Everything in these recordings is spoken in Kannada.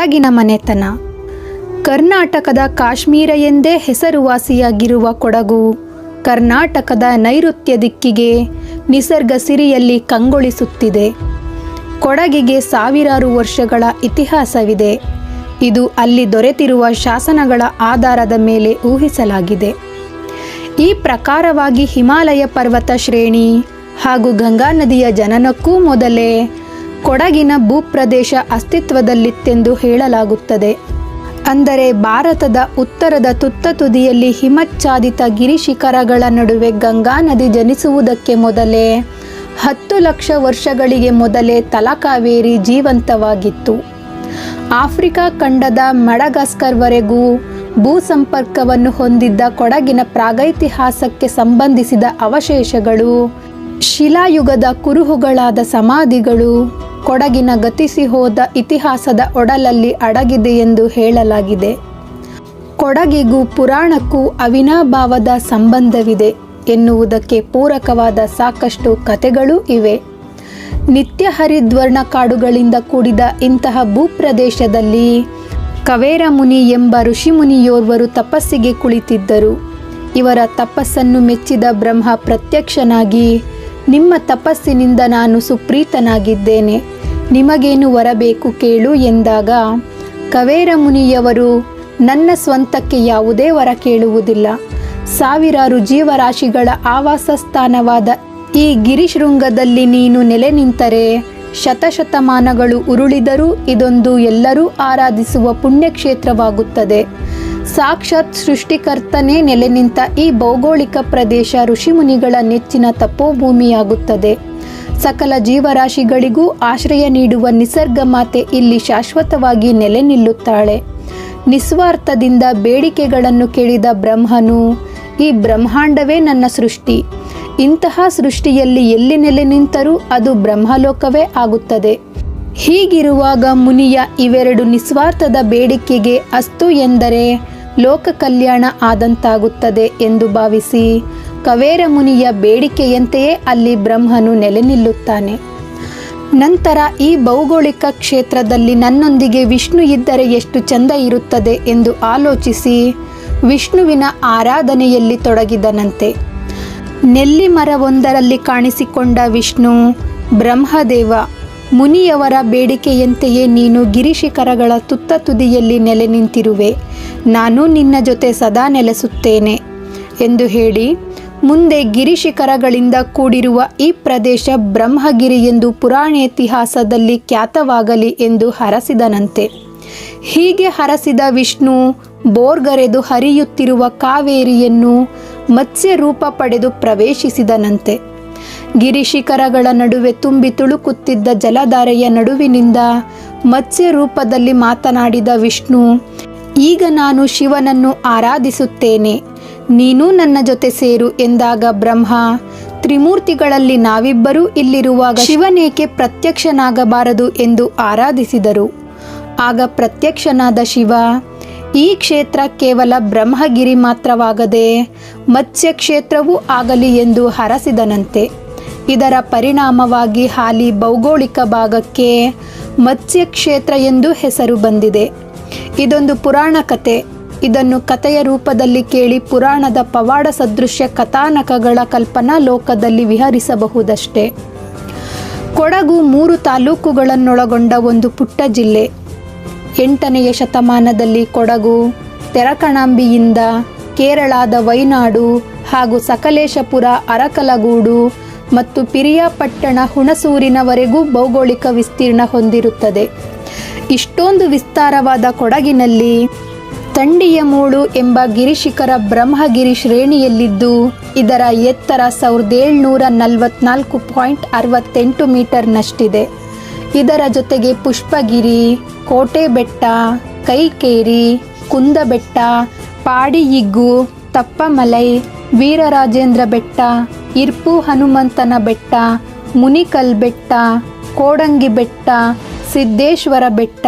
ಕೊಡಗಿನ ಮನೆತನ. ಕರ್ನಾಟಕದ ಕಾಶ್ಮೀರ ಎಂದೇ ಹೆಸರುವಾಸಿಯಾಗಿರುವ ಕೊಡಗು, ಕರ್ನಾಟಕದ ನೈಋತ್ಯ ದಿಕ್ಕಿಗೆ ನಿಸರ್ಗ ಸಿರಿಯಲ್ಲಿ ಕಂಗೊಳಿಸುತ್ತಿದೆ. ಕೊಡಗಿಗೆ ಸಾವಿರಾರು ವರ್ಷಗಳ ಇತಿಹಾಸವಿದೆ. ಇದು ಅಲ್ಲಿ ದೊರೆತಿರುವ ಶಾಸನಗಳ ಆಧಾರದ ಮೇಲೆ ಊಹಿಸಲಾಗಿದೆ. ಈ ಪ್ರಕಾರವಾಗಿ ಹಿಮಾಲಯ ಪರ್ವತ ಶ್ರೇಣಿ ಹಾಗೂ ಗಂಗಾ ನದಿಯ ಜನನಕ್ಕೂ ಮೊದಲೇ ಕೊಡಗಿನ ಭೂಪ್ರದೇಶ ಅಸ್ತಿತ್ವದಲ್ಲಿತ್ತೆಂದು ಹೇಳಲಾಗುತ್ತದೆ. ಅಂದರೆ ಭಾರತದ ಉತ್ತರದ ತುತ್ತ ತುದಿಯಲ್ಲಿ ಹಿಮಚ್ಛಾದಿತ ಗಿರಿಶಿಖರಗಳ ನಡುವೆ ಗಂಗಾ ನದಿ ಜನಿಸುವುದಕ್ಕೆ ಮೊದಲೇ ಹತ್ತು ಲಕ್ಷ ವರ್ಷಗಳಿಗೆ ಮೊದಲೇ ತಲಕಾವೇರಿ ಜೀವಂತವಾಗಿತ್ತು. ಆಫ್ರಿಕಾ ಖಂಡದ ಮಡಗಾಸ್ಕರ್ವರೆಗೂ ಭೂ ಸಂಪರ್ಕವನ್ನು ಹೊಂದಿದ್ದ ಕೊಡಗಿನ ಪ್ರಾಗೈತಿಹಾಸಕ್ಕೆ ಸಂಬಂಧಿಸಿದ ಅವಶೇಷಗಳು, ಶಿಲಾಯುಗದ ಕುರುಹುಗಳಾದ ಸಮಾಧಿಗಳು ಕೊಡಗಿನ ಗತಿಸಿ ಹೋದ ಇತಿಹಾಸದ ಒಡಲಲ್ಲಿ ಅಡಗಿದೆ ಎಂದು ಹೇಳಲಾಗಿದೆ. ಕೊಡಗಿಗೂ ಪುರಾಣಕ್ಕೂ ಅವಿನಾಭಾವದ ಸಂಬಂಧವಿದೆ ಎನ್ನುವುದಕ್ಕೆ ಪೂರಕವಾದ ಸಾಕಷ್ಟು ಕಥೆಗಳೂ ಇವೆ. ನಿತ್ಯ ಹರಿದ್ವರ್ಣ ಕಾಡುಗಳಿಂದ ಕೂಡಿದ ಇಂತಹ ಭೂಪ್ರದೇಶದಲ್ಲಿ ಕವೇರ ಮುನಿ ಎಂಬ ಋಷಿಮುನಿಯೋರ್ವರು ತಪಸ್ಸಿಗೆ ಕುಳಿತಿದ್ದರು. ಇವರ ತಪಸ್ಸನ್ನು ಮೆಚ್ಚಿದ ಬ್ರಹ್ಮ ಪ್ರತ್ಯಕ್ಷನಾಗಿ ನಿಮ್ಮ ತಪಸ್ಸಿನಿಂದ ನಾನು ಸುಪ್ರೀತನಾಗಿದ್ದೇನೆ. ನಿಮಗೇನು ವರಬೇಕು ಕೇಳು ಎಂದಾಗ, ಕವೇರ ಮುನಿಯವರು ನನ್ನ ಸ್ವಂತಕ್ಕೆ ಯಾವುದೇ ವರ ಕೇಳುವುದಿಲ್ಲ. ಸಾವಿರಾರು ಜೀವರಾಶಿಗಳ ಆವಾಸ ಸ್ಥಾನವಾದ ಈ ಗಿರಿಶೃಂಗದಲ್ಲಿ ನೀನು ನೆಲೆ ನಿಂತರೆ, ಶತಶತಮಾನಗಳು ಉರುಳಿದರೂ ಇದೊಂದು ಎಲ್ಲರೂ ಆರಾಧಿಸುವ ಪುಣ್ಯಕ್ಷೇತ್ರವಾಗುತ್ತದೆ. ಸಾಕ್ಷಾತ್ ಸೃಷ್ಟಿಕರ್ತನೇ ನೆಲೆ ನಿಂತ ಈ ಭೌಗೋಳಿಕ ಪ್ರದೇಶ ಋಷಿಮುನಿಗಳ ನೆಚ್ಚಿನ ತಪೋಭೂಮಿಯಾಗುತ್ತದೆ. ಸಕಲ ಜೀವರಾಶಿಗಳಿಗೂ ಆಶ್ರಯ ನೀಡುವ ನಿಸರ್ಗ ಮಾತೆ ಇಲ್ಲಿ ಶಾಶ್ವತವಾಗಿ ನೆಲೆ ನಿಲ್ಲುತ್ತಾಳೆ. ನಿಸ್ವಾರ್ಥದಿಂದ ಬೇಡಿಕೆಗಳನ್ನು ಕೇಳಿದ ಬ್ರಹ್ಮನು, ಈ ಬ್ರಹ್ಮಾಂಡವೇ ನನ್ನ ಸೃಷ್ಟಿ. ಇಂತಹ ಸೃಷ್ಟಿಯಲ್ಲಿ ಎಲ್ಲಿ ನೆಲೆ ನಿಂತರೂ ಅದು ಬ್ರಹ್ಮಲೋಕವೇ ಆಗುತ್ತದೆ. ಹೀಗಿರುವಾಗ ಮುನಿಯ ಇವೆರಡು ನಿಸ್ವಾರ್ಥದ ಬೇಡಿಕೆಗೆ ಅಸ್ತು ಎಂದರೆ ಲೋಕ ಕಲ್ಯಾಣ ಆದಂತಾಗುತ್ತದೆ ಎಂದು ಭಾವಿಸಿ ಕವೇರ ಮುನಿಯ ಬೇಡಿಕೆಯಂತೆಯೇ ಅಲ್ಲಿ ಬ್ರಹ್ಮನು ನೆಲೆ ನಿಲ್ಲುತ್ತಾನೆ. ನಂತರ ಈ ಭೌಗೋಳಿಕ ಕ್ಷೇತ್ರದಲ್ಲಿ ನನ್ನೊಂದಿಗೆ ವಿಷ್ಣು ಇದ್ದರೆ ಎಷ್ಟು ಚಂದ ಇರುತ್ತದೆ ಎಂದು ಆಲೋಚಿಸಿ ವಿಷ್ಣುವಿನ ಆರಾಧನೆಯಲ್ಲಿ ತೊಡಗಿದನಂತೆ. ನೆಲ್ಲಿ ಮರವೊಂದರಲ್ಲಿ ಕಾಣಿಸಿಕೊಂಡ ವಿಷ್ಣು ಬ್ರಹ್ಮದೇವ ಮುನಿಯವರ ಬೇಡಿಕೆಯಂತೆಯೇ ನೀನು ಗಿರಿಶಿಖರಗಳ ತುತ್ತ ತುದಿಯಲ್ಲಿ ನೆಲೆ ನಿಂತಿರುವೆ. ನಾನು ನಿನ್ನ ಜೊತೆ ಸದಾ ನೆಲೆಸುತ್ತೇನೆ ಎಂದು ಹೇಳಿ ಮುಂದೆ ಗಿರಿಶಿಖರಗಳಿಂದ ಕೂಡಿರುವ ಈ ಪ್ರದೇಶ ಬ್ರಹ್ಮಗಿರಿ ಎಂದು ಪುರಾಣೇತಿಹಾಸದಲ್ಲಿ ಖ್ಯಾತವಾಗಲಿ ಎಂದು ಹರಸಿದನಂತೆ. ಹೀಗೆ ಹರಸಿದ ವಿಷ್ಣು ಬೋರ್ಗರೆದು ಹರಿಯುತ್ತಿರುವ ಕಾವೇರಿಯನ್ನು ಮತ್ಸ್ಯ ರೂಪ ಪಡೆದು ಪ್ರವೇಶಿಸಿದನಂತೆ. ಗಿರಿಶಿಖರಗಳ ನಡುವೆ ತುಂಬಿ ತುಳುಕುತ್ತಿದ್ದ ಜಲಧಾರೆಯ ನಡುವಿನಿಂದ ಮತ್ಸ್ಯ ರೂಪದಲ್ಲಿ ಮಾತನಾಡಿದ ವಿಷ್ಣು, ಈಗ ನಾನು ಶಿವನನ್ನು ಆರಾಧಿಸುತ್ತೇನೆ. ನೀನು ನನ್ನ ಜೊತೆ ಸೇರು ಎಂದಾಗ ಬ್ರಹ್ಮ, ತ್ರಿಮೂರ್ತಿಗಳಲ್ಲಿ ನಾವಿಬ್ಬರೂ ಇಲ್ಲಿರುವಾಗ ಶಿವನೇಕೆ ಪ್ರತ್ಯಕ್ಷನಾಗಬಾರದು ಎಂದು ಆರಾಧಿಸಿದರು. ಆಗ ಪ್ರತ್ಯಕ್ಷನಾದ ಶಿವ, ಈ ಕ್ಷೇತ್ರ ಕೇವಲ ಬ್ರಹ್ಮಗಿರಿ ಮಾತ್ರವಾಗದೆ ಮತ್ಸ್ಯ ಕ್ಷೇತ್ರವೂ ಆಗಲಿ ಎಂದು ಹರಸಿದನಂತೆ. ಇದರ ಪರಿಣಾಮವಾಗಿ ಹಾಲಿ ಭೌಗೋಳಿಕ ಭಾಗಕ್ಕೆ ಮತ್ಸ್ಯಕ್ಷೇತ್ರ ಎಂದು ಹೆಸರು ಬಂದಿದೆ. ಇದೊಂದು ಪುರಾಣ ಕತೆ. ಇದನ್ನು ಕಥೆಯ ರೂಪದಲ್ಲಿ ಕೇಳಿ ಪುರಾಣದ ಪವಾಡ ಸದೃಶ್ಯ ಕಥಾನಕಗಳ ಕಲ್ಪನಾ ಲೋಕದಲ್ಲಿ ವಿಹರಿಸಬಹುದಷ್ಟೆ. ಕೊಡಗು ಮೂರು ತಾಲೂಕುಗಳನ್ನೊಳಗೊಂಡ ಒಂದು ಪುಟ್ಟ ಜಿಲ್ಲೆ. ಎಂಟನೆಯ ಶತಮಾನದಲ್ಲಿ ಕೊಡಗು, ತೆರಕಣಾಂಬಿಯಿಂದ ಕೇರಳದ ವೈನಾಡು ಹಾಗೂ ಸಕಲೇಶಪುರ, ಅರಕಲಗೂಡು ಮತ್ತು ಪಿರಿಯಾಪಟ್ಟಣ ಹುಣಸೂರಿನವರೆಗೂ ಭೌಗೋಳಿಕ ವಿಸ್ತೀರ್ಣ ಹೊಂದಿರುತ್ತದೆ. ಇಷ್ಟೊಂದು ವಿಸ್ತಾರವಾದ ಕೊಡಗಿನಲ್ಲಿ ತಂಡಿಯ ಮೂಳು ಎಂಬ ಗಿರಿಶಿಖರ ಬ್ರಹ್ಮಗಿರಿ ಶ್ರೇಣಿಯಲ್ಲಿದ್ದು, ಇದರ ಎತ್ತರ ಸಾವಿರದ ಏಳ್ನೂರ ನಲವತ್ನಾಲ್ಕು ಪಾಯಿಂಟ್ ಅರವತ್ತೆಂಟು ಮೀಟರ್ನಷ್ಟಿದೆ ಇದರ ಜೊತೆಗೆ ಪುಷ್ಪಗಿರಿ ಕೋಟೆ ಬೆಟ್ಟ ಕೈಕೇರಿ, ಕುಂದಬೆಟ್ಟ ಪಾಡಿಯಿಗ್ಗು ತಪ್ಪಮಲೈ ವೀರರಾಜೇಂದ್ರ ಬೆಟ್ಟ ಇರ್ಪು ಹನುಮಂತನ ಬೆಟ್ಟ, ಮುನಿಕಲ್ ಬೆಟ್ಟ, ಕೋಡಂಗಿ ಬೆಟ್ಟ, ಸಿದ್ದೇಶ್ವರ ಬೆಟ್ಟ,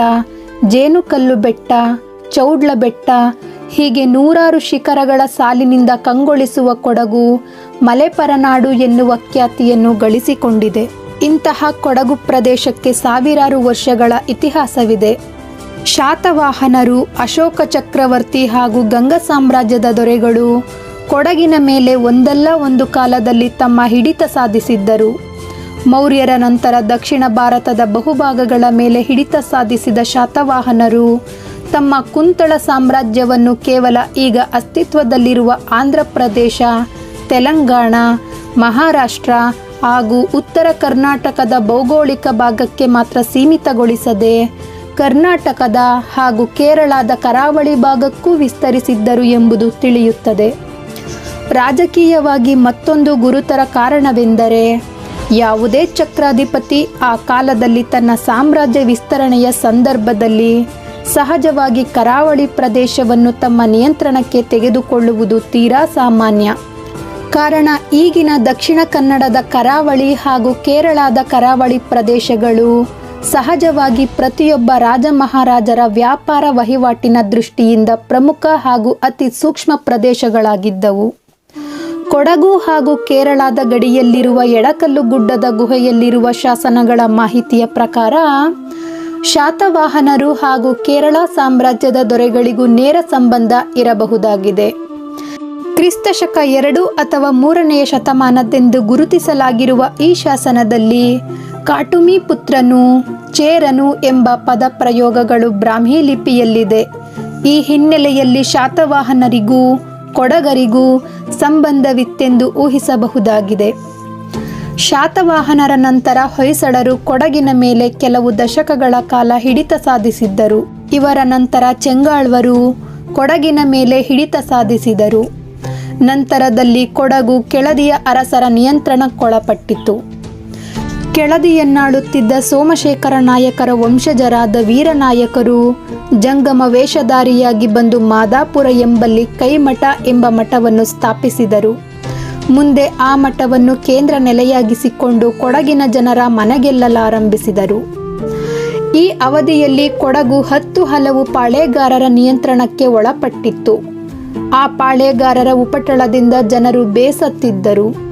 ಜೇನುಕಲ್ಲು ಬೆಟ್ಟ, ಚೌಡ್ಲ ಬೆಟ್ಟ, ಹೀಗೆ ನೂರಾರು ಶಿಖರಗಳ ಸಾಲಿನಿಂದ ಕಂಗೊಳಿಸುವ ಕೊಡಗು ಮಲೆಪರನಾಡು ಎನ್ನುವ ಖ್ಯಾತಿಯನ್ನು ಗಳಿಸಿಕೊಂಡಿದೆ. ಇಂತಹ ಕೊಡಗು ಪ್ರದೇಶಕ್ಕೆ ಸಾವಿರಾರು ವರ್ಷಗಳ ಇತಿಹಾಸವಿದೆ. ಶಾತವಾಹನರು ಅಶೋಕ ಚಕ್ರವರ್ತಿ ಹಾಗೂ ಗಂಗ ಸಾಮ್ರಾಜ್ಯದ ದೊರೆಗಳು ಕೊಡಗಿನ ಮೇಲೆ ಒಂದಲ್ಲ ಒಂದು ಕಾಲದಲ್ಲಿ ತಮ್ಮ ಹಿಡಿತ ಸಾಧಿಸಿದ್ದರು. ಮೌರ್ಯರ ನಂತರ ದಕ್ಷಿಣ ಭಾರತದ ಬಹುಭಾಗಗಳ ಮೇಲೆ ಹಿಡಿತ ಸಾಧಿಸಿದ ಶಾತವಾಹನರು ತಮ್ಮ ಕುಂತಳ ಸಾಮ್ರಾಜ್ಯವನ್ನು ಕೇವಲ ಈಗ ಅಸ್ತಿತ್ವದಲ್ಲಿರುವ ಆಂಧ್ರ ಪ್ರದೇಶ, ತೆಲಂಗಾಣ, ಮಹಾರಾಷ್ಟ್ರ ಹಾಗೂ ಉತ್ತರ ಕರ್ನಾಟಕದ ಭೌಗೋಳಿಕ ಭಾಗಕ್ಕೆ ಮಾತ್ರ ಸೀಮಿತಗೊಳಿಸದೆ ಕರ್ನಾಟಕದ ಹಾಗೂ ಕೇರಳದ ಕರಾವಳಿ ಭಾಗಕ್ಕೂ ವಿಸ್ತರಿಸಿದ್ದರು ಎಂಬುದು ತಿಳಿಯುತ್ತದೆ. ರಾಜಕೀಯವಾಗಿ ಮತ್ತೊಂದು ಗುರುತರ ಕಾರಣವೆಂದರೆ ಯಾವುದೇ ಚಕ್ರಾಧಿಪತಿ ಆ ಕಾಲದಲ್ಲಿ ತನ್ನ ಸಾಮ್ರಾಜ್ಯ ವಿಸ್ತರಣೆಯ ಸಂದರ್ಭದಲ್ಲಿ ಸಹಜವಾಗಿ ಕರಾವಳಿ ಪ್ರದೇಶವನ್ನು ತಮ್ಮ ನಿಯಂತ್ರಣಕ್ಕೆ ತೆಗೆದುಕೊಳ್ಳುವುದು ತೀರಾ ಸಾಮಾನ್ಯ. ಕಾರಣ ಈಗಿನ ದಕ್ಷಿಣ ಕನ್ನಡದ ಕರಾವಳಿ ಹಾಗೂ ಕೇರಳದ ಕರಾವಳಿ ಪ್ರದೇಶಗಳು ಸಹಜವಾಗಿ ಪ್ರತಿಯೊಬ್ಬ ರಾಜ ಮಹಾರಾಜರ ವ್ಯಾಪಾರ ವಹಿವಾಟಿನ ದೃಷ್ಟಿಯಿಂದ ಪ್ರಮುಖ ಹಾಗೂ ಅತಿ ಸೂಕ್ಷ್ಮ ಪ್ರದೇಶಗಳಾಗಿದ್ದವು. ಕೊಡಗು ಹಾಗೂ ಕೇರಳದ ಗಡಿಯಲ್ಲಿರುವ ಎಡಕಲ್ಲು ಗುಡ್ಡದ ಗುಹೆಯಲ್ಲಿರುವ ಶಾಸನಗಳ ಮಾಹಿತಿಯ ಪ್ರಕಾರ, ಶಾತವಾಹನರು ಹಾಗೂ ಕೇರಳ ಸಾಮ್ರಾಜ್ಯದ ದೊರೆಗಳಿಗೂ ನೇರ ಸಂಬಂಧ ಇರಬಹುದಾಗಿದೆ. ಕ್ರಿಸ್ತ ಶಕ ಎರಡು ಅಥವಾ ಮೂರನೆಯ ಶತಮಾನದೆಂದು ಗುರುತಿಸಲಾಗಿರುವ ಈ ಶಾಸನದಲ್ಲಿ ಕಾಟುಮಿ ಪುತ್ರನು ಚೇರನು ಎಂಬ ಪದ ಪ್ರಯೋಗಗಳು ಬ್ರಾಹ್ಮಿ ಲಿಪಿಯಲ್ಲಿದೆ ಈ ಹಿನ್ನೆಲೆಯಲ್ಲಿ ಶಾತವಾಹನರಿಗೂ ಕೊಡಗರಿಗೂ ಸಂಬಂಧವಿತ್ತೆಂದು ಊಹಿಸಬಹುದಾಗಿದೆ. ಶಾತವಾಹನರ ನಂತರ ಹೊಯ್ಸಳರು ಕೊಡಗಿನ ಮೇಲೆ ಕೆಲವು ದಶಕಗಳ ಕಾಲ ಹಿಡಿತ ಸಾಧಿಸಿದ್ದರು. ಇವರ ನಂತರ ಚೆಂಗಾಳ್ವರು ಕೊಡಗಿನ ಮೇಲೆ ಹಿಡಿತ ಸಾಧಿಸಿದರು. ನಂತರದಲ್ಲಿ ಕೊಡಗು ಕೆಳದಿಯ ಅರಸರ ನಿಯಂತ್ರಣಕ್ಕೊಳಪಟ್ಟಿತು. ಕೆಳದಿಯನ್ನಾಳುತ್ತಿದ್ದ ಸೋಮಶೇಖರ ನಾಯಕರ ವಂಶಜರಾದ ವೀರನಾಯಕರು ಜಂಗಮ ವೇಷಧಾರಿಯಾಗಿ ಬಂದು ಮಾದಾಪುರ ಎಂಬಲ್ಲಿ ಕೈಮಠ ಎಂಬ ಮಠವನ್ನು ಸ್ಥಾಪಿಸಿದರು. ಮುಂದೆ ಆ ಮಠವನ್ನು ಕೇಂದ್ರ ನೆಲೆಯಾಗಿಸಿಕೊಂಡು ಕೊಡಗಿನ ಜನರ ಮನಗೆಲ್ಲಲಾರಂಭಿಸಿದರು. ಈ ಅವಧಿಯಲ್ಲಿ ಕೊಡಗು ಹತ್ತು ಹಲವು ಪಾಳೇಗಾರರ ನಿಯಂತ್ರಣಕ್ಕೆ ಒಳಪಟ್ಟಿತ್ತು. ಆ ಪಾಳೇಗಾರರ ಉಪಟಳದಿಂದ ಜನರು ಬೇಸತ್ತಿದ್ದರು.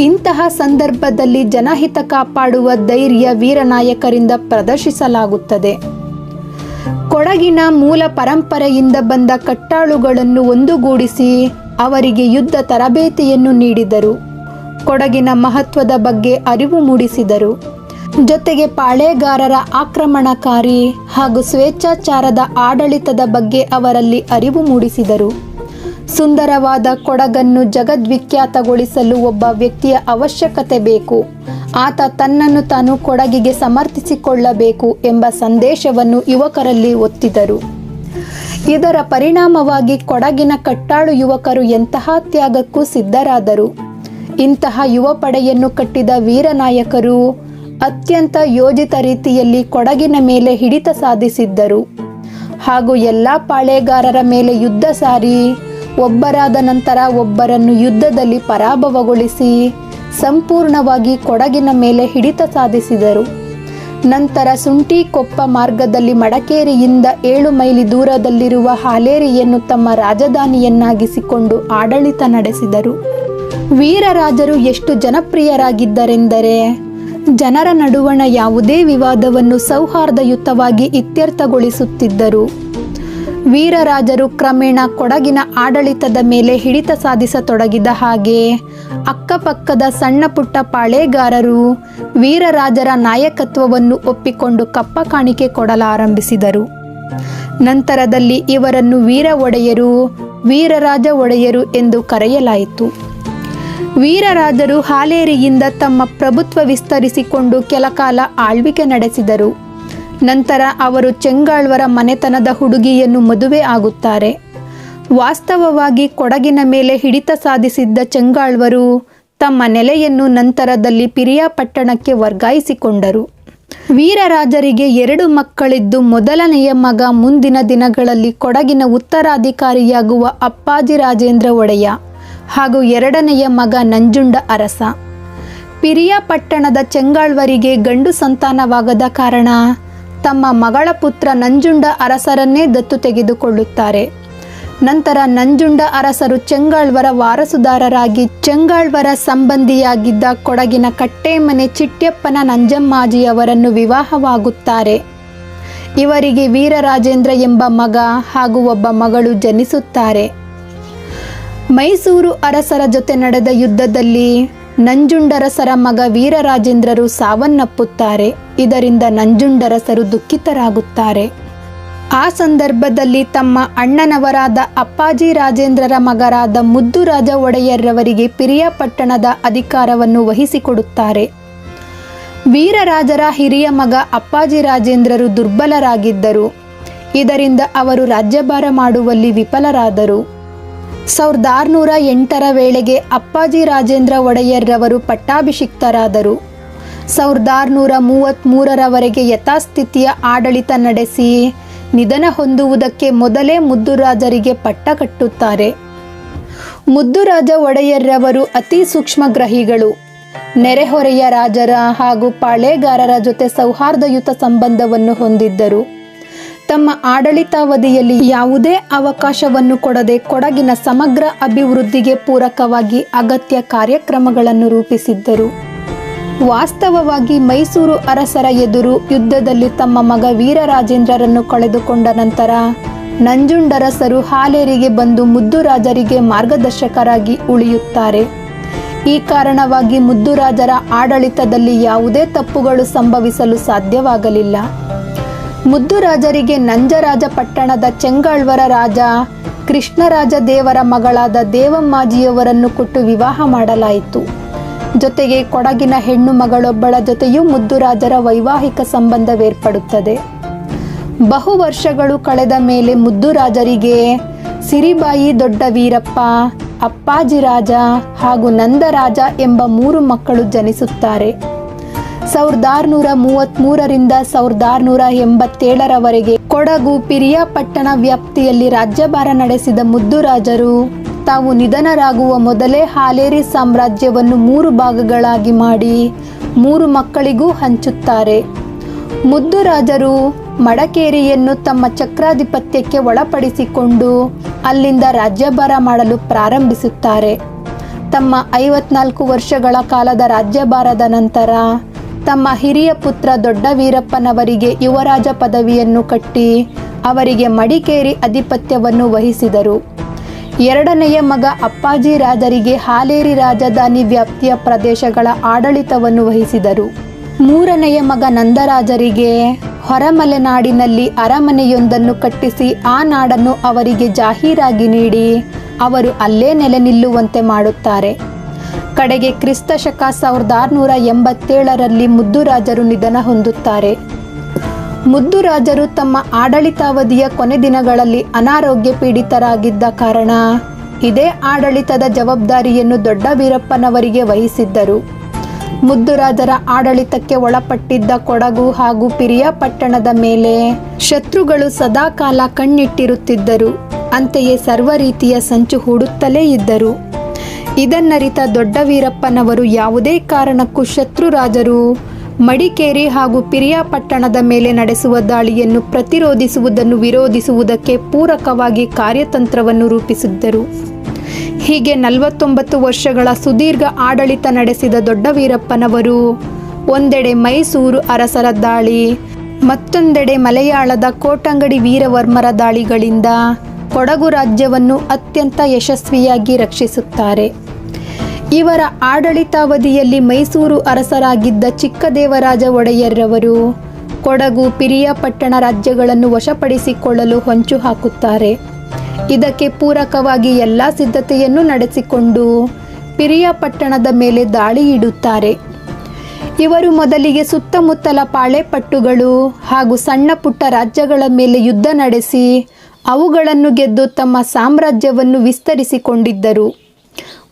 ಇಂತಹ ಸಂದರ್ಭದಲ್ಲಿ ಜನಹಿತ ಕಾಪಾಡುವ ಧೈರ್ಯ ವೀರನಾಯಕರಿಂದ ಪ್ರದರ್ಶಿಸಲಾಗುತ್ತದೆ. ಕೊಡಗಿನ ಮೂಲ ಪರಂಪರೆಯಿಂದ ಬಂದ ಕಟ್ಟಾಳುಗಳನ್ನು ಒಂದುಗೂಡಿಸಿ ಅವರಿಗೆ ಯುದ್ಧ ತರಬೇತಿಯನ್ನು ನೀಡಿದರು. ಕೊಡಗಿನ ಮಹತ್ವದ ಬಗ್ಗೆ ಅರಿವು ಮೂಡಿಸಿದರು. ಜೊತೆಗೆ ಪಾಳೆಗಾರರ ಆಕ್ರಮಣಕಾರಿ ಹಾಗೂ ಸ್ವೇಚ್ಛಾಚಾರದ ಆಡಳಿತದ ಬಗ್ಗೆ ಅವರಲ್ಲಿ ಅರಿವು ಮೂಡಿಸಿದರು. ಸುಂದರವಾದ ಕೊಡಗನ್ನು ಜಗದ್ವಿಖ್ಯಾತಗೊಳಿಸಲು ಒಬ್ಬ ವ್ಯಕ್ತಿಯ ಅವಶ್ಯಕತೆ ಬೇಕು. ಆತ ತನ್ನನ್ನು ತಾನು ಕೊಡಗಿಗೆ ಸಮರ್ಥಿಸಿಕೊಳ್ಳಬೇಕು ಎಂಬ ಸಂದೇಶವನ್ನು ಯುವಕರಲ್ಲಿ ಒತ್ತಿದರು. ಇದರ ಪರಿಣಾಮವಾಗಿ ಕೊಡಗಿನ ಕಟ್ಟಾಳು ಯುವಕರು ಎಂತಹ ತ್ಯಾಗಕ್ಕೂ ಸಿದ್ಧರಾದರು. ಇಂತಹ ಯುವ ಪಡೆಯನ್ನು ಕಟ್ಟಿದ ವೀರನಾಯಕರು ಅತ್ಯಂತ ಯೋಜಿತ ರೀತಿಯಲ್ಲಿ ಕೊಡಗಿನ ಮೇಲೆ ಹಿಡಿತ ಸಾಧಿಸಿದ್ದರು. ಹಾಗೂ ಎಲ್ಲ ಪಾಳೆಗಾರರ ಮೇಲೆ ಯುದ್ಧ ಸಾರಿ ಒಬ್ಬರಾದ ನಂತರ ಒಬ್ಬರನ್ನು ಯುದ್ಧದಲ್ಲಿ ಪರಾಭವಗೊಳಿಸಿ ಸಂಪೂರ್ಣವಾಗಿ ಕೊಡಗಿನ ಮೇಲೆ ಹಿಡಿತ ಸಾಧಿಸಿದರು. ನಂತರ ಸುಂಟಿಕೊಪ್ಪ ಮಾರ್ಗದಲ್ಲಿ ಮಡಕೇರಿಯಿಂದ ಏಳು ಮೈಲಿ ದೂರದಲ್ಲಿರುವ ಹಾಲೇರಿಯನ್ನು ತಮ್ಮ ರಾಜಧಾನಿಯನ್ನಾಗಿಸಿಕೊಂಡು ಆಡಳಿತ ನಡೆಸಿದರು. ವೀರರಾಜರು ಎಷ್ಟು ಜನಪ್ರಿಯರಾಗಿದ್ದರೆಂದರೆ, ಜನರ ನಡುವಣ ಯಾವುದೇ ವಿವಾದವನ್ನು ಸೌಹಾರ್ದಯುತವಾಗಿ ಇತ್ಯರ್ಥಗೊಳಿಸುತ್ತಿದ್ದರು. ವೀರರಾಜರು ಕ್ರಮೇಣ ಕೊಡಗಿನ ಆಡಳಿತದ ಮೇಲೆ ಹಿಡಿತ ಸಾಧಿಸತೊಡಗಿದ ಹಾಗೆ ಅಕ್ಕಪಕ್ಕದ ಸಣ್ಣ ಪುಟ್ಟ ಪಾಳೇಗಾರರು ವೀರರಾಜರ ನಾಯಕತ್ವವನ್ನು ಒಪ್ಪಿಕೊಂಡು ಕಪ್ಪ ಕಾಣಿಕೆ ಕೊಡಲಾರಂಭಿಸಿದರು. ನಂತರದಲ್ಲಿ ಇವರನ್ನು ವೀರ ಒಡೆಯರು, ವೀರರಾಜ ಒಡೆಯರು ಎಂದು ಕರೆಯಲಾಯಿತು. ವೀರರಾಜರು ಹಾಲೇರಿಯಿಂದ ತಮ್ಮ ಪ್ರಭುತ್ವ ವಿಸ್ತರಿಸಿಕೊಂಡು ಕೆಲಕಾಲ ಆಳ್ವಿಕೆ ನಡೆಸಿದರು. ನಂತರ ಅವರು ಚೆಂಗಾಳ್ವರ ಮನೆತನದ ಹುಡುಗಿಯನ್ನು ಮದುವೆ ಆಗುತ್ತಾರೆ. ವಾಸ್ತವವಾಗಿ ಕೊಡಗಿನ ಮೇಲೆ ಹಿಡಿತ ಸಾಧಿಸಿದ್ದ ಚೆಂಗಾಳ್ವರು ತಮ್ಮ ನೆಲೆಯನ್ನು ನಂತರದಲ್ಲಿ ಪಿರಿಯಾಪಟ್ಟಣಕ್ಕೆ ವರ್ಗಾಯಿಸಿಕೊಂಡರು. ವೀರರಾಜರಿಗೆ ಎರಡು ಮಕ್ಕಳಿದ್ದು ಮೊದಲನೆಯ ಮಗ ಮುಂದಿನ ದಿನಗಳಲ್ಲಿ ಕೊಡಗಿನ ಉತ್ತರಾಧಿಕಾರಿಯಾಗುವ ಅಪ್ಪಾಜಿ ರಾಜೇಂದ್ರ ಒಡೆಯ ಹಾಗೂ ಎರಡನೆಯ ಮಗ ನಂಜುಂಡ ಅರಸ. ಪಿರಿಯಾಪಟ್ಟಣದ ಚೆಂಗಾಳ್ವರಿಗೆ ಗಂಡು ಸಂತಾನವಾಗದ ಕಾರಣ ತಮ್ಮ ಮಗಳ ಪುತ್ರ ನಂಜುಂಡ ಅರಸರನ್ನೇ ದತ್ತು ತೆಗೆದುಕೊಳ್ಳುತ್ತಾರೆ. ನಂತರ ನಂಜುಂಡ ಅರಸರು ಚೆಂಗಾಳ್ವರ ವಾರಸುದಾರರಾಗಿ ಚೆಂಗಾಳ್ವರ ಸಂಬಂಧಿಯಾಗಿದ್ದ ಕೊಡಗಿನ ಕಟ್ಟೆಮನೆ ಚಿಟ್ಯಪ್ಪನ ನಂಜಮ್ಮಾಜಿಯವರನ್ನು ವಿವಾಹವಾಗುತ್ತಾರೆ. ಇವರಿಗೆ ವೀರರಾಜೇಂದ್ರ ಎಂಬ ಮಗ ಹಾಗೂ ಒಬ್ಬ ಮಗಳು ಜನಿಸುತ್ತಾರೆ. ಮೈಸೂರು ಅರಸರ ಜೊತೆ ನಡೆದ ಯುದ್ಧದಲ್ಲಿ ನಂಜುಂಡರಸರ ಮಗ ವೀರರಾಜೇಂದ್ರರು ಸಾವನ್ನಪ್ಪುತ್ತಾರೆ. ಇದರಿಂದ ನಂಜುಂಡರಸರು ದುಃಖಿತರಾಗುತ್ತಾರೆ. ಆ ಸಂದರ್ಭದಲ್ಲಿ ತಮ್ಮ ಅಣ್ಣನವರಾದ ಅಪ್ಪಾಜಿ ರಾಜೇಂದ್ರರ ಮಗರಾದ ಮುದ್ದುರಾಜ ಒಡೆಯರ್ರವರಿಗೆ ಪಿರಿಯಾಪಟ್ಟಣದ ಅಧಿಕಾರವನ್ನು ವಹಿಸಿಕೊಡುತ್ತಾರೆ. ವೀರರಾಜರ ಹಿರಿಯ ಮಗ ಅಪ್ಪಾಜಿ ರಾಜೇಂದ್ರರು ದುರ್ಬಲರಾಗಿದ್ದರು. ಇದರಿಂದ ಅವರು ರಾಜ್ಯಭಾರ ಮಾಡುವಲ್ಲಿ ವಿಫಲರಾದರು. ಸಾವಿರದ ಆರುನೂರ ಎಂಟರ ವೇಳೆಗೆ ಅಪ್ಪಾಜಿ ರಾಜೇಂದ್ರ ಒಡೆಯರ್ರವರು ಪಟ್ಟಾಭಿಷಿಕ್ತರಾದರು. ಸಾವಿರದ ಆರುನೂರ ಮೂವತ್ತ್ಮೂರರವರೆಗೆ ಯಥಾಸ್ಥಿತಿಯ ಆಡಳಿತ ನಡೆಸಿ ನಿಧನ ಹೊಂದುವುದಕ್ಕೆ ಮೊದಲೇ ಮುದ್ದುರಾಜರಿಗೆ ಪಟ್ಟ ಕಟ್ಟುತ್ತಾರೆ. ಮುದ್ದುರಾಜ ಒಡೆಯರ್ರವರು ಅತಿ ಸೂಕ್ಷ್ಮಗ್ರಹಿಗಳು. ನೆರೆಹೊರೆಯ ರಾಜರ ಹಾಗೂ ಪಾಳೇಗಾರರ ಜೊತೆ ಸೌಹಾರ್ದಯುತ ಸಂಬಂಧವನ್ನು ಹೊಂದಿದ್ದರು. ತಮ್ಮ ಆಡಳಿತಾವಧಿಯಲ್ಲಿ ಯಾವುದೇ ಅವಕಾಶವನ್ನು ಕೊಡದೆ ಕೊಡಗಿನ ಸಮಗ್ರ ಅಭಿವೃದ್ಧಿಗೆ ಪೂರಕವಾಗಿ ಅಗತ್ಯ ಕಾರ್ಯಕ್ರಮಗಳನ್ನು ರೂಪಿಸಿದ್ದರು. ವಾಸ್ತವವಾಗಿ ಮೈಸೂರು ಅರಸರ ಎದುರು ಯುದ್ಧದಲ್ಲಿ ತಮ್ಮ ಮಗ ವೀರರಾಜೇಂದ್ರರನ್ನು ಕಳೆದುಕೊಂಡ ನಂತರ ನಂಜುಂಡರಸರು ಹಾಲೇರಿಗೆ ಬಂದು ಮುದ್ದುರಾಜರಿಗೆ ಮಾರ್ಗದರ್ಶಕರಾಗಿ ಉಳಿಯುತ್ತಾರೆ. ಈ ಕಾರಣವಾಗಿ ಮುದ್ದುರಾಜರ ಆಡಳಿತದಲ್ಲಿ ಯಾವುದೇ ತಪ್ಪುಗಳು ಸಂಭವಿಸಲು ಸಾಧ್ಯವಾಗಲಿಲ್ಲ. ಮುದ್ದುರಾಜರಿಗೆ ನಂಜರಾಜ ಪಟ್ಟಣದ ಚೆಂಗಾಳ್ವರ ರಾಜ, ಕೃಷ್ಣರಾಜ ದೇವರ ಮಗಳಾದ ದೇವಮ್ಮಾಜಿಯವರನ್ನು ಕೊಟ್ಟು ವಿವಾಹ ಮಾಡಲಾಯಿತು. ಜೊತೆಗೆ ಕೊಡಗಿನ ಹೆಣ್ಣು ಮಗಳೊಬ್ಬಳ ಜೊತೆಯೂ ಮುದ್ದುರಾಜರ ವೈವಾಹಿಕ ಸಂಬಂಧವೇರ್ಪಡುತ್ತದೆ. ಬಹು ವರ್ಷಗಳು ಕಳೆದ ಮೇಲೆ ಮುದ್ದುರಾಜರಿಗೆ ಸಿರಿಬಾಯಿ ದೊಡ್ಡ ವೀರಪ್ಪ ಅಪ್ಪಾಜಿರಾಜ ಹಾಗೂ ನಂದರಾಜ ಎಂಬ ಮೂರು ಮಕ್ಕಳು ಜನಿಸುತ್ತಾರೆ. ಸಾವಿರದ ಆರುನೂರ ಮೂವತ್ತ್ಮೂರರಿಂದ ಸಾವಿರದ ಆರುನೂರ ಎಂಬತ್ತೇಳರವರೆಗೆ ಕೊಡಗು ಪಿರಿಯಾಪಟ್ಟಣ ವ್ಯಾಪ್ತಿಯಲ್ಲಿ ರಾಜ್ಯಭಾರ ನಡೆಸಿದ ಮುದ್ದುರಾಜರು ತಾವು ನಿಧನರಾಗುವ ಮೊದಲೇ ಹಾಲೇರಿ ಸಾಮ್ರಾಜ್ಯವನ್ನು ಮೂರು ಭಾಗಗಳಾಗಿ ಮಾಡಿ ಮೂರು ಮಕ್ಕಳಿಗೂ ಹಂಚುತ್ತಾರೆ. ಮುದ್ದುರಾಜರು ಮಡಕೇರಿಯನ್ನು ತಮ್ಮ ಚಕ್ರಾಧಿಪತ್ಯಕ್ಕೆ ಒಳಪಡಿಸಿಕೊಂಡು ಅಲ್ಲಿಂದ ರಾಜ್ಯಭಾರ ಮಾಡಲು ಪ್ರಾರಂಭಿಸುತ್ತಾರೆ. ತಮ್ಮ ಐವತ್ನಾಲ್ಕು ವರ್ಷಗಳ ಕಾಲದ ರಾಜ್ಯಭಾರದ ನಂತರ ತಮ್ಮ ಹಿರಿಯ ಪುತ್ರ ದೊಡ್ಡ ವೀರಪ್ಪನವರಿಗೆ ಯುವರಾಜ ಪದವಿಯನ್ನು ಕಟ್ಟಿ ಅವರಿಗೆ ಮಡಿಕೇರಿ ಅಧಿಪತ್ಯವನ್ನು ವಹಿಸಿದರು. ಎರಡನೆಯ ಮಗ ಅಪ್ಪಾಜಿ ರಾಜರಿಗೆ ಹಾಲೇರಿ ರಾಜಧಾನಿ ವ್ಯಾಪ್ತಿಯ ಪ್ರದೇಶಗಳ ಆಡಳಿತವನ್ನು ವಹಿಸಿದರು. ಮೂರನೆಯ ಮಗ ನಂದರಾಜರಿಗೆ ಹೊರಮಲೆನಾಡಿನಲ್ಲಿ ಅರಮನೆಯೊಂದನ್ನು ಕಟ್ಟಿಸಿ ಆ ನಾಡನ್ನು ಅವರಿಗೆ ಜಾಹೀರಾಗಿ ನೀಡಿ ಅವರು ಅಲ್ಲೇ ನೆಲೆ ನಿಲ್ಲುವಂತೆ ಮಾಡುತ್ತಾರೆ. ಕಡೆಗೆ ಕ್ರಿಸ್ತ ಶಕ ಸಾವಿರದ ಆರುನೂರ ಎಂಬತ್ತೇಳರಲ್ಲಿ ಮುದ್ದುರಾಜರು ನಿಧನ ಹೊಂದುತ್ತಾರೆ. ಮುದ್ದುರಾಜರು ತಮ್ಮ ಆಡಳಿತಾವಧಿಯ ಕೊನೆ ದಿನಗಳಲ್ಲಿ ಅನಾರೋಗ್ಯ ಪೀಡಿತರಾಗಿದ್ದ ಕಾರಣ ಇದೇ ಆಡಳಿತದ ಜವಾಬ್ದಾರಿಯನ್ನು ದೊಡ್ಡ ವೀರಪ್ಪನವರಿಗೆ ವಹಿಸಿದ್ದರು. ಮುದ್ದುರಾಜರ ಆಡಳಿತಕ್ಕೆ ಒಳಪಟ್ಟಿದ್ದ ಕೊಡಗು ಹಾಗೂ ಪಿರಿಯಾಪಟ್ಟಣದ ಮೇಲೆ ಶತ್ರುಗಳು ಸದಾಕಾಲ ಕಣ್ಣಿಟ್ಟಿರುತ್ತಿದ್ದರು. ಅಂತೆಯೇ ಸರ್ವ ರೀತಿಯ ಸಂಚು ಹೂಡುತ್ತಲೇ ಇದ್ದರು. ಇದನ್ನರಿತ ದೊಡ್ಡ ವೀರಪ್ಪನವರು ಯಾವುದೇ ಕಾರಣಕ್ಕೂ ಶತ್ರು ರಾಜರು. ಮಡಿಕೇರಿ ಹಾಗೂ ಪಿರಿಯಾಪಟ್ಟಣದ ಮೇಲೆ ನಡೆಸುವ ದಾಳಿಯನ್ನು ಪ್ರತಿರೋಧಿಸುವುದನ್ನು ವಿರೋಧಿಸುವುದಕ್ಕೆ ಪೂರಕವಾಗಿ ಕಾರ್ಯತಂತ್ರವನ್ನು ರೂಪಿಸಿದ್ದರು. ಹೀಗೆ ನಲವತ್ತೊಂಬತ್ತು ವರ್ಷಗಳ ಸುದೀರ್ಘ ಆಡಳಿತ ನಡೆಸಿದ ದೊಡ್ಡ ವೀರಪ್ಪನವರು ಒಂದೆಡೆ ಮೈಸೂರು ಅರಸರ ದಾಳಿ, ಮತ್ತೊಂದೆಡೆ ಮಲಯಾಳದ ಕೋಟಂಗಡಿ ವೀರವರ್ಮರ ದಾಳಿಗಳಿಂದ ಕೊಡಗು ರಾಜ್ಯವನ್ನು ಅತ್ಯಂತ ಯಶಸ್ವಿಯಾಗಿ ರಕ್ಷಿಸುತ್ತಾರೆ. ಇವರ ಆಡಳಿತಾವಧಿಯಲ್ಲಿ ಮೈಸೂರು ಅರಸರಾಗಿದ್ದ ಚಿಕ್ಕದೇವರಾಜ ಒಡೆಯರ್ರವರು ಕೊಡಗು ಪಿರಿಯಾಪಟ್ಟಣ ರಾಜ್ಯಗಳನ್ನು ವಶಪಡಿಸಿಕೊಳ್ಳಲು ಹೊಂಚು ಹಾಕುತ್ತಾರೆ. ಇದಕ್ಕೆ ಪೂರಕವಾಗಿ ಎಲ್ಲ ಸಿದ್ಧತೆಯನ್ನು ನಡೆಸಿಕೊಂಡು ಪಿರಿಯಾಪಟ್ಟಣದ ಮೇಲೆ ದಾಳಿ ಇಡುತ್ತಾರೆ. ಇವರು ಮೊದಲಿಗೆ ಸುತ್ತಮುತ್ತಲ ಪಾಳೆಪಟ್ಟುಗಳು ಹಾಗೂ ಸಣ್ಣ ಪುಟ್ಟ ರಾಜ್ಯಗಳ ಮೇಲೆ ಯುದ್ಧ ನಡೆಸಿ ಅವುಗಳನ್ನು ಗೆದ್ದು ತಮ್ಮ ಸಾಮ್ರಾಜ್ಯವನ್ನು ವಿಸ್ತರಿಸಿಕೊಂಡಿದ್ದರು.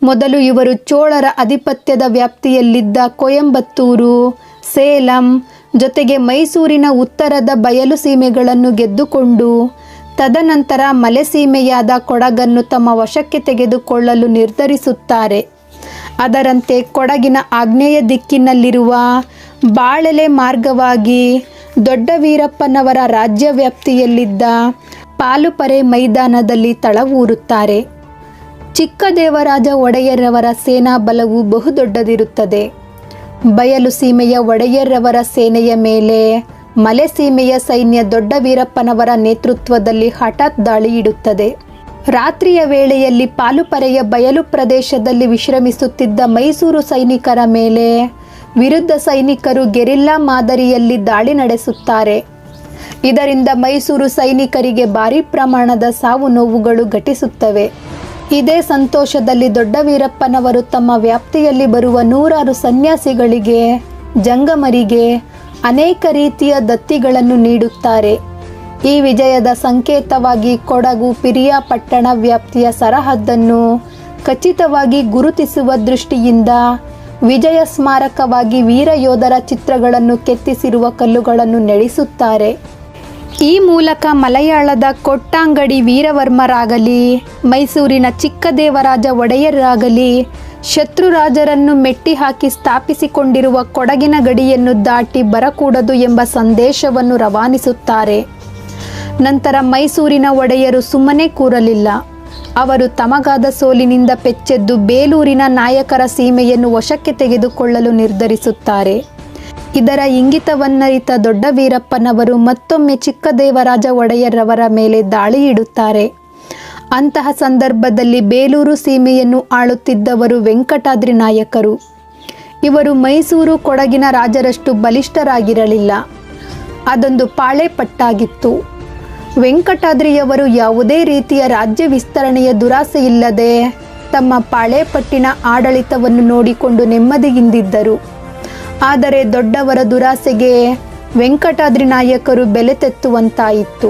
ಮೊದಲು ಇವರು ಚೋಳರ ಅಧಿಪತ್ಯದ ವ್ಯಾಪ್ತಿಯಲ್ಲಿದ್ದ ಕೊಯಂಬತ್ತೂರು, ಸೇಲಂ ಜೊತೆಗೆ ಮೈಸೂರಿನ ಉತ್ತರದ ಬಯಲು ಸೀಮೆಗಳನ್ನು ಗೆದ್ದುಕೊಂಡು, ತದನಂತರ ಮಲೆಸೀಮೆಯಾದ ಕೊಡಗನ್ನು ತಮ್ಮ ವಶಕ್ಕೆ ತೆಗೆದುಕೊಳ್ಳಲು ನಿರ್ಧರಿಸುತ್ತಾರೆ. ಅದರಂತೆ ಕೊಡಗಿನ ಆಗ್ನೇಯ ದಿಕ್ಕಿನಲ್ಲಿರುವ ಬಾಳೆಲೆ ಮಾರ್ಗವಾಗಿ ದೊಡ್ಡ ವೀರಪ್ಪನವರ ರಾಜ್ಯ ವ್ಯಾಪ್ತಿಯಲ್ಲಿದ್ದ ಪಾಲುಪರೆ ಮೈದಾನದಲ್ಲಿ ತಳವೂರುತ್ತಾರೆ. ಚಿಕ್ಕದೇವರಾಜ ಒಡೆಯರವರ ಸೇನಾ ಬಲವು ಬಹುದೊಡ್ಡದಿರುತ್ತದೆ. ಬಯಲು ಸೀಮೆಯ ಒಡೆಯರವರ ಸೇನೆಯ ಮೇಲೆ ಮಲೆ ಸೀಮೆಯ ಸೈನ್ಯ ದೊಡ್ಡ ವೀರಪ್ಪನವರ ನೇತೃತ್ವದಲ್ಲಿ ಹಠಾತ್ ದಾಳಿ ಇಡುತ್ತದೆ. ರಾತ್ರಿಯ ವೇಳೆಯಲ್ಲಿ ಪಾಲುಪರೆಯ ಬಯಲು ಪ್ರದೇಶದಲ್ಲಿ ವಿಶ್ರಮಿಸುತ್ತಿದ್ದ ಮೈಸೂರು ಸೈನಿಕರ ಮೇಲೆ ವಿರುದ್ಧ ಸೈನಿಕರು ಗೆರಿಲ್ಲಾ ಮಾದರಿಯಲ್ಲಿ ದಾಳಿ ನಡೆಸುತ್ತಾರೆ. ಇದರಿಂದ ಮೈಸೂರು ಸೈನಿಕರಿಗೆ ಭಾರಿ ಪ್ರಮಾಣದ ಸಾವು ನೋವುಗಳು ಘಟಿಸುತ್ತವೆ. ಇದೇ ಸಂತೋಷದಲ್ಲಿ ದೊಡ್ಡ ವೀರಪ್ಪನವರು ತಮ್ಮ ವ್ಯಾಪ್ತಿಯಲ್ಲಿ ಬರುವ ನೂರಾರು ಸನ್ಯಾಸಿಗಳಿಗೆ, ಜಂಗಮರಿಗೆ ಅನೇಕ ರೀತಿಯ ದತ್ತಿಗಳನ್ನು ನೀಡುತ್ತಾರೆ. ಈ ವಿಜಯದ ಸಂಕೇತವಾಗಿ ಕೊಡಗು ಪಿರಿಯಾಪಟ್ಟಣ ವ್ಯಾಪ್ತಿಯ ಸರಹದ್ದನ್ನು ಖಚಿತವಾಗಿ ಗುರುತಿಸುವ ದೃಷ್ಟಿಯಿಂದ ವಿಜಯ ಸ್ಮಾರಕವಾಗಿ ವೀರ ಯೋಧರ ಚಿತ್ರಗಳನ್ನು ಕೆತ್ತಿಸಿರುವ ಕಲ್ಲುಗಳನ್ನು ನೆಲೆಸುತ್ತಾರೆ ಈ ಮೂಲಕ ಮಲಯಾಳದ ಕೊಟ್ಟಾಂಗಡಿ ವೀರವರ್ಮರಾಗಲಿ, ಮೈಸೂರಿನ ಚಿಕ್ಕದೇವರಾಜ ಒಡೆಯರಾಗಲಿ, ಶತ್ರುರಾಜರನ್ನು ಮೆಟ್ಟಿ ಹಾಕಿ ಸ್ಥಾಪಿಸಿಕೊಂಡಿರುವ ಕೊಡಗಿನ ಗಡಿಯನ್ನು ದಾಟಿ ಬರಕೂಡದು ಎಂಬ ಸಂದೇಶವನ್ನು ರವಾನಿಸುತ್ತಾರೆ. ನಂತರ ಮೈಸೂರಿನ ಒಡೆಯರು ಸುಮ್ಮನೆ ಕೂರಲಿಲ್ಲ. ಅವರು ತಮಗಾದ ಸೋಲಿನಿಂದ ಪೆಚ್ಚೆದ್ದು ಬೇಲೂರಿನ ನಾಯಕರ ಸೀಮೆಯನ್ನು ವಶಕ್ಕೆ ತೆಗೆದುಕೊಳ್ಳಲು ನಿರ್ಧರಿಸುತ್ತಾರೆ. ಇದರ ಇಂಗಿತವನ್ನರಿತ ದೊಡ್ಡ ವೀರಪ್ಪನವರು ಮತ್ತೊಮ್ಮೆ ಚಿಕ್ಕದೇವರಾಜ ಒಡೆಯರವರ ಮೇಲೆ ದಾಳಿ ಇಡುತ್ತಾರೆ. ಅಂತಹ ಸಂದರ್ಭದಲ್ಲಿ ಬೇಲೂರು ಸೀಮೆಯನ್ನು ಆಳುತ್ತಿದ್ದವರು ವೆಂಕಟಾದ್ರಿ ನಾಯಕರು. ಇವರು ಮೈಸೂರು ಕೊಡಗಿನ ರಾಜರಷ್ಟು ಬಲಿಷ್ಠರಾಗಿರಲಿಲ್ಲ. ಅದೊಂದು ಪಾಳೆ ಪಟ್ಟಾಗಿತ್ತು ವೆಂಕಟಾದ್ರಿಯವರು ಯಾವುದೇ ರೀತಿಯ ರಾಜ್ಯ ವಿಸ್ತರಣೆಯ ದುರಾಸೆ ಇಲ್ಲದೆ ತಮ್ಮ ಪಾಳೆಪಟ್ಟಿನ ಆಡಳಿತವನ್ನು ನೋಡಿಕೊಂಡು ನೆಮ್ಮದಿಯಿಂದಿದ್ದರು ಆದರೆ ದೊಡ್ಡವರ ದುರಾಸೆಗೆ ವೆಂಕಟಾದ್ರಿ ನಾಯಕರು ಬೆಲೆ ತೆತ್ತುವಂತಾಯಿತು